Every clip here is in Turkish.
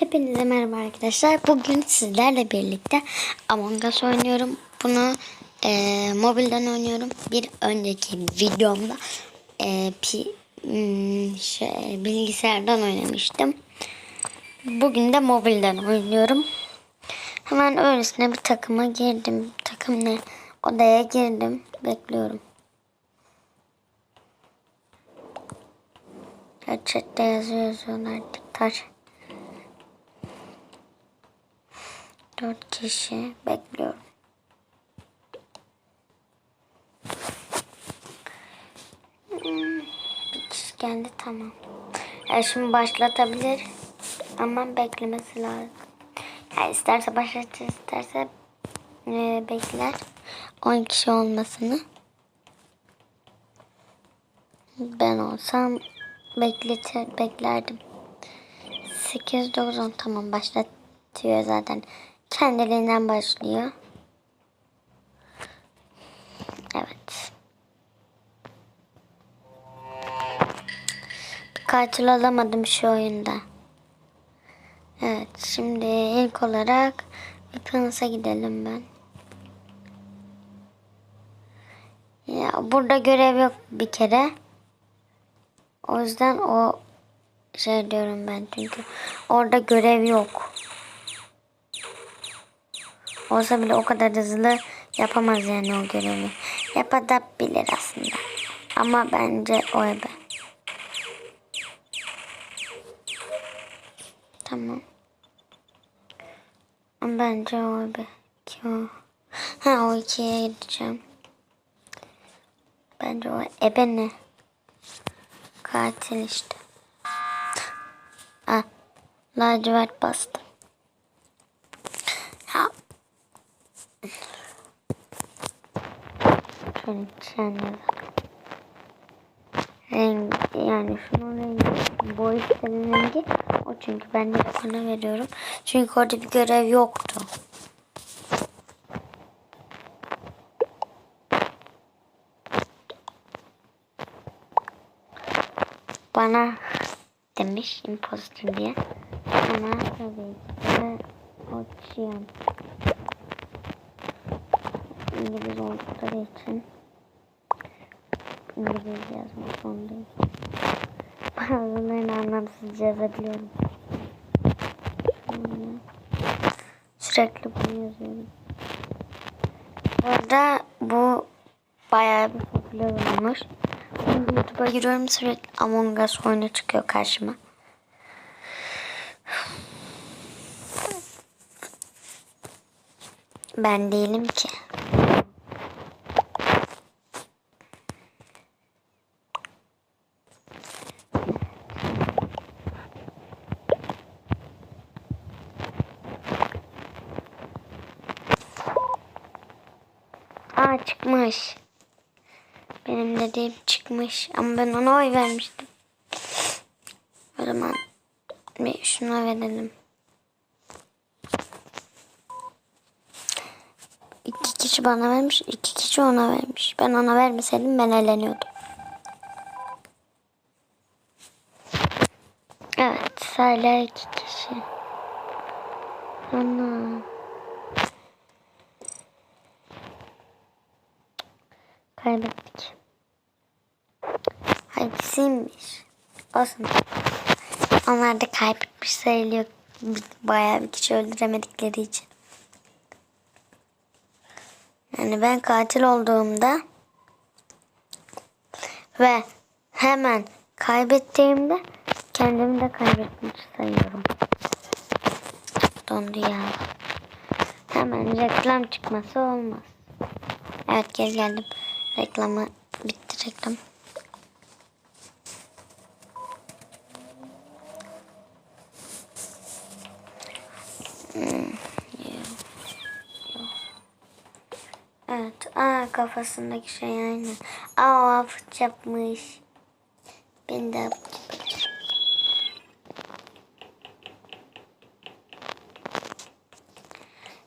Hepinize merhaba arkadaşlar. Bugün sizlerle birlikte Among Us oynuyorum. Bunu e, mobilden oynuyorum. Bir önceki videomda e, pi, hmm, şey, bilgisayardan oynamıştım. Bugün de mobilden oynuyorum. Hemen öylesine bir takıma girdim. Takım ne? Odaya girdim. Bekliyorum. Chat'te yazıyor artık. Taş. 4 kişi bekliyorum. Hmm, bir kişi geldi tamam. Yani şimdi başlatabilir ama beklemesi lazım. Yani isterse başlatır isterse e, bekler. 10 kişi olmasını. Ben olsam bekletir, beklerdim. 8, 9, 10 tamam başlatıyor zaten. Kendiliğinden başlıyor. Evet. Katil alamadım şu oyunda. Evet şimdi ilk olarak Weapons'a gidelim ben. Ya burada görev yok bir kere. O yüzden o şey diyorum ben çünkü orada görev yok. Olsa bile o kadar hızlı yapamaz yani o görevi. Yapabilir aslında. Ama bence o ebe. Tamam. Ama Bence o ebe. Ha o ikiye gideceğim. Bence o ebe ne? Katil işte. Ah. Lacivert bastım. Şöyle çeneye Rengi yani şunun rengi boy rengi o çünkü ben de sana veriyorum. Çünkü orada bir görev yoktu. Bana demiş imposter diye. Ama tabii ki de. İngiliz oldukları için İngiliz yazmak zorundayım. Bazılarını anlamsız yazabiliyorum. Sürekli bunu yazıyorum. Orada bu bayağı bir popüler olmuş. YouTube'a giriyorum sürekli Among Us oyunu çıkıyor karşıma. Ben değilim ki. Çıkmış. Benim dediğim çıkmış. Ama ben ona oy vermiştim. O zaman bir şuna verelim. İki kişi bana vermiş, iki kişi ona vermiş. Ben ona vermeseydim ben eğleniyordum. Evet, hala iki kişi. Ana. Kaybettik. Hangisiymiş? Olsun. Onlar da kaybetmiş sayılıyor. Bayağı bir kişi öldüremedikleri için. Yani ben katil olduğumda ve hemen kaybettiğimde kendimi de kaybetmiş sayıyorum. Dondu ya. Hemen reklam çıkması olmaz. Evet geri geldim. Reklamı bitti reklam. Evet. Aa kafasındaki şey aynı. Aa hafif yapmış. Ben de.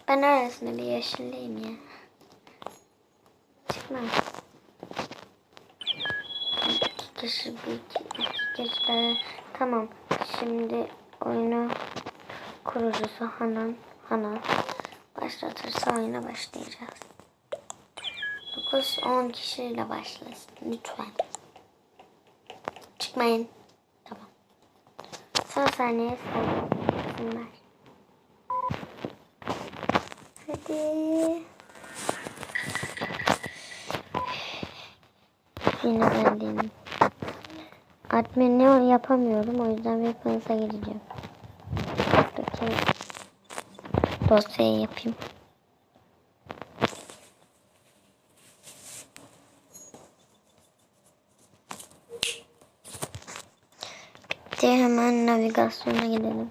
Ben öylesine bir yeşilliyim ya. Çıkmaz. Kişi bir iki, daha. Tamam. Şimdi oyunu kurucusu Hanan. Hanan başlatırsa oyuna başlayacağız. 9-10 kişiyle başlasın lütfen. Çıkmayın. Tamam. Son saniye sayılsınlar. Hadi. Yine ben. Admin'i yapamıyorum. O yüzden Weapons'a gideceğim. Buradaki dosyayı yapayım. Bitti. Hemen navigasyona gidelim.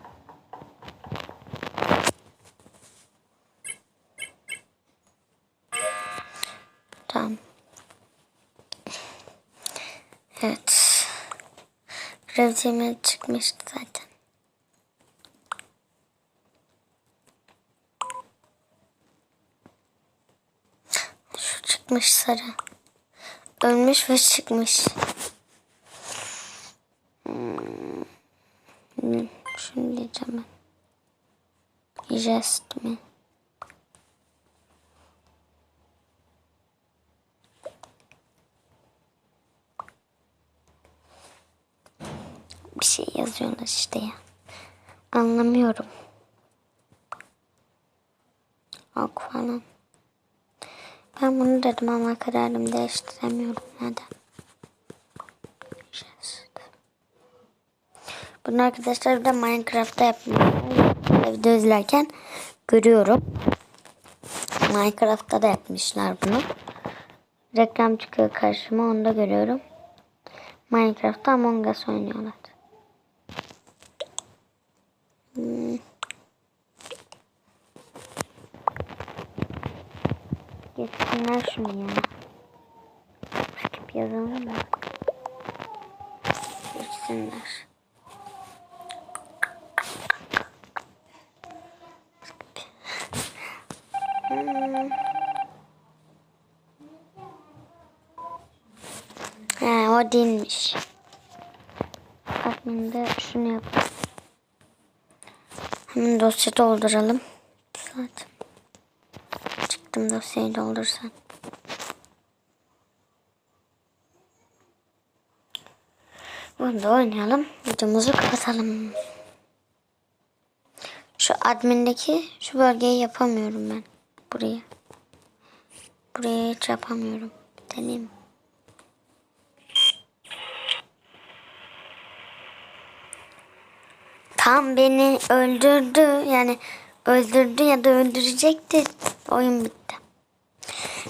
Tamam. Evet. Gravitime çıkmıştı zaten. Şu çıkmış sarı. Ölmüş ve çıkmış. Hmm. Hmm, Şunu diyeceğim ben. Jest mi? Şey yazıyorlar işte ya. Anlamıyorum. Ok falan. Ben bunu dedim ama kararımı değiştiremiyorum. Neden? Bunu arkadaşlar bir de Minecraft'ta yapmışlar. Evde izlerken görüyorum. Minecraft'ta da yapmışlar bunu. Reklam çıkıyor karşıma onu da görüyorum. Minecraft'ta Among Us oynuyorlar. Hmm. Geçsinler şunu ya. Skip yazalım da. Geçsinler. Hmm. He o değilmiş. Admin de şunu yap. Hemen dosya dolduralım. Zaten. Çıktım dosyayı doldursan. Bunu da oynayalım. Videomuzu kapatalım. Şu admindeki şu bölgeyi yapamıyorum ben. Buraya. Buraya hiç yapamıyorum. Deneyim. Tam beni öldürdü. Yani öldürdü ya da öldürecekti. Oyun bitti.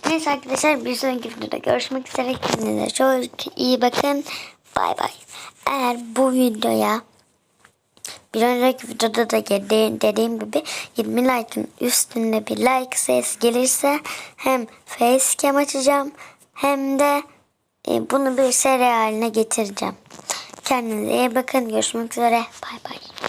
Neyse arkadaşlar bir sonraki videoda görüşmek üzere. Kendinize çok iyi bakın. Bay bay. Eğer bu videoya bir önceki videoda da dediğim, gibi 20 like'ın üstünde bir like sayısı gelirse hem facecam açacağım hem de e, bunu bir seri haline getireceğim. Kendinize iyi bakın. Görüşmek üzere. Bay bay.